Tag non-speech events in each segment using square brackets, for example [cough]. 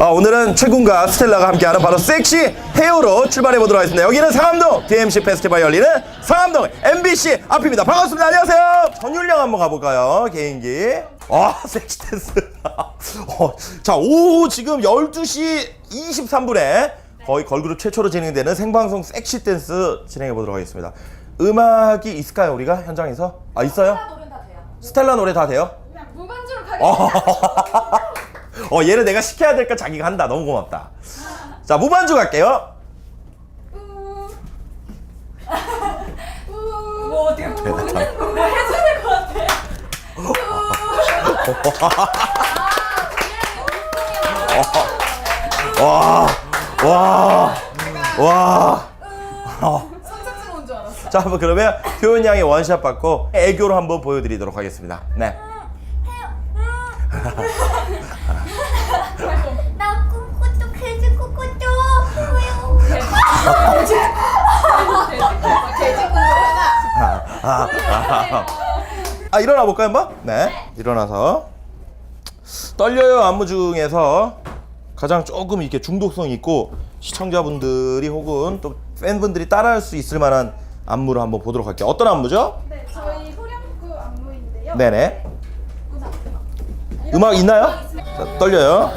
아, 오늘은 최군과 스텔라가 함께하는 바로 섹시 헤어로 출발해 보도록 하겠습니다. 여기는 상암동 DMC 페스티벌 열리는 상암동 MBC 앞입니다. 반갑습니다. 안녕하세요. 전율령 한번 가볼까요? 개인기. 아, 섹시 댄스. [laughs] 어, 자, 오후 지금 12시 23분에 거의 걸그룹 최초로 진행되는 생방송 섹시 댄스 진행해 보도록 하겠습니다. 음악이 있을까요, 우리가 현장에서? 아, 있어요? 스텔라 노래 다 돼요? 그냥 무반주로 가겠습니다. [laughs] 어 얘를 내가 시켜야 될까 자기가 한다. 너무 고맙다. 자 무반주 갈게요. 뭐 어떻게 뭐 해줘야? 될것 같아. 와와와. 선착순 온줄 알았어. 자 한번 그러면 효연 양의 원샷 받고 애교로 한번 보여드리도록 하겠습니다. 네 아 일어나 볼까요 한번? 네. 일어나서. 떨려요 안무 중에서. 가장 조금 이렇게 중독성 있고 시청자분들이 혹은 또 팬분들이 따라할 수 있을 만한 안무를 한번 보도록 할게요. 어떤 안무죠? 네, 저희 소량구 안무인데요. 네네. 음악 있나요? 자, 떨려요.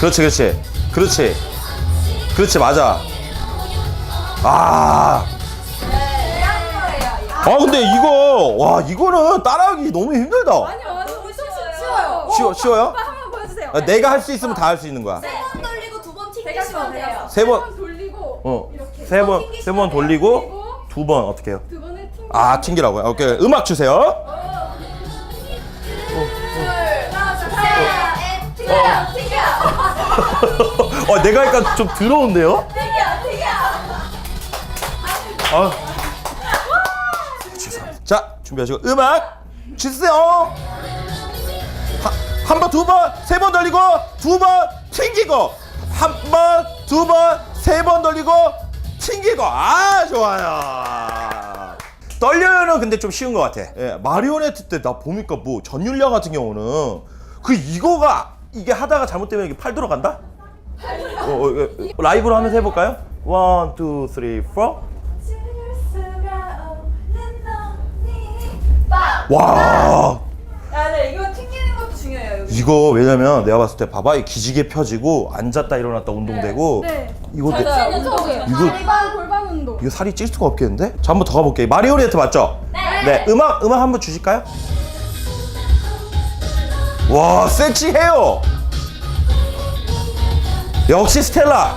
그렇지, 그렇지, 그렇지, 그렇지, 맞아. 아, 아 근데 이거 와 이거는 따라하기 너무 힘들다. 아니요, 아니요, 엄청 쉬워요. 쉬워, 쉬워요? 오빠 한번 보여주세요. 아, 내가 할 수 있으면 다 할 수 있는 거야. 세 번 돌리고 두 번 튕기시면 돼요. 세 번. 번 돌리고 어, 이렇게 세 번, 세 번. 돌리고 그리고 두 번 어떻게 해요? 두 번을 튕기. 아, 튕기라고요. 오케이, 음악 주세요. 하나, 둘, 셋. 셋, 튕겨요, 튕겨. 어, 내가 하니까 좀 더러운데요? 튕겨, 튕겨. 아. 자, 준비하시고 음악 주세요. 한 번, 두 번, 세 번 돌리고 두 번 튕기고 한 번, 두 번, 세 번 돌리고 튕기고 아 좋아요. 떨려요는 근데 좀 쉬운 것 같아. 예, 마리오네트 때 나 보니까 뭐 전율량 같은 경우는 그 이거가 이게 하다가 잘못되면 이게 팔 들어간다? 어, 어, 어, 라이브로 하면서 해볼까요? 원, 투, 쓰리, 포. 와 야, 네, 이거 튕기는 것도 중요해요. 여기. 이거 왜냐면 내가 봤을 때 봐봐 이 기지개 펴지고 앉았다 일어났다 운동되고 네. 이거 내- 맞아요. 운동. 이거- 골반 골반 운동. 이거 살이 찔 수가 없겠는데? 자 한 번 더 가볼게요 마리오네트 맞죠? 네 음악 음악 한번 주실까요? 와 섹시해요 역시 스텔라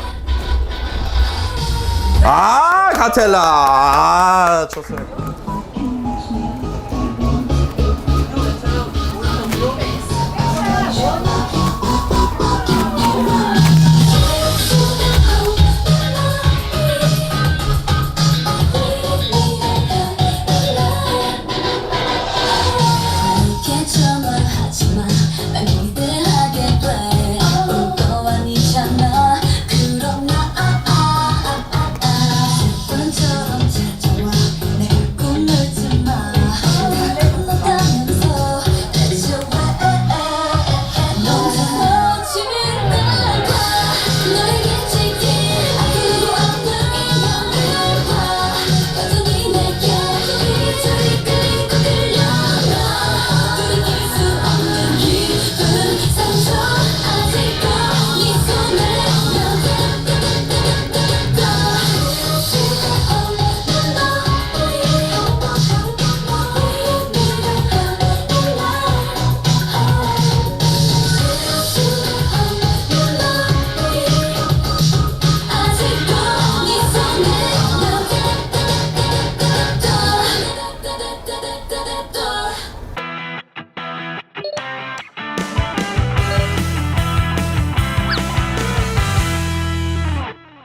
아 가텔라 아 좋습니다